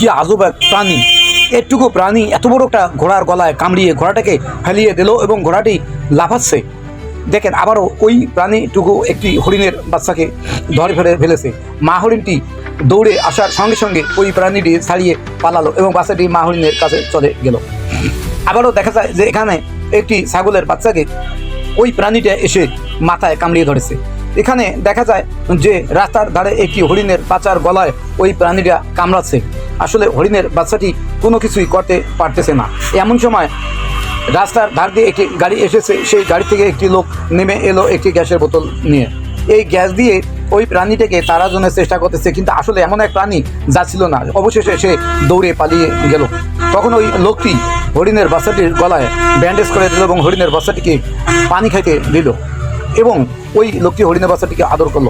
কি আজব এক প্রাণী। এটুকু প্রাণী এত বড় একটা ঘোড়ার গলায় কামড়িয়ে ঘোড়াটাকে ফেলিয়ে দিল এবং ঘোড়াটি লাফাচ্ছে। দেখেন, আবারও ওই প্রাণীটুকু একটি হরিণের বাচ্চাকে ধরে ফেলে ফেলেছে। মা হরিণটি দৌড়ে আসার সঙ্গে সঙ্গে ওই প্রাণীটি ছাড়িয়ে পালালো এবং বাচ্চাটি মা হরিণের কাছে চলে গেল। আবারও দেখা যায় যে এখানে একটি ছাগলের বাচ্চাকে ওই প্রাণীটা এসে মাথায় কামড়িয়ে ধরেছে। এখানে দেখা যায় যে রাস্তার ধারে একটি হরিণের বাচ্চার গলায় ওই প্রাণীরা কামড়াচ্ছে। আসলে হরিণের বাচ্চাটি কোনো কিছুই করতে পারতেছে না। এমন সময় রাস্তার ধার দিয়ে একটি গাড়ি এসেছে, সেই গাড়ি থেকে একটি লোক নেমে এলো একটি গ্যাসের বোতল নিয়ে। এই গ্যাস দিয়ে ওই প্রাণীটাকে তারা জন্য চেষ্টা করতেছে, কিন্তু আসলে এমন এক প্রাণী যাচ্ছিল না। অবশেষে সে দৌড়ে পালিয়ে গেল। তখন ওই লোকটি হরিণের বাচ্চাটির গলায় ব্যান্ডেজ করে দিল এবং হরিণের বাচ্চাটিকে পানি খাইতে দিল। এবং ওই লোকটি হরিণের বাচ্চাটিকে আদর করল।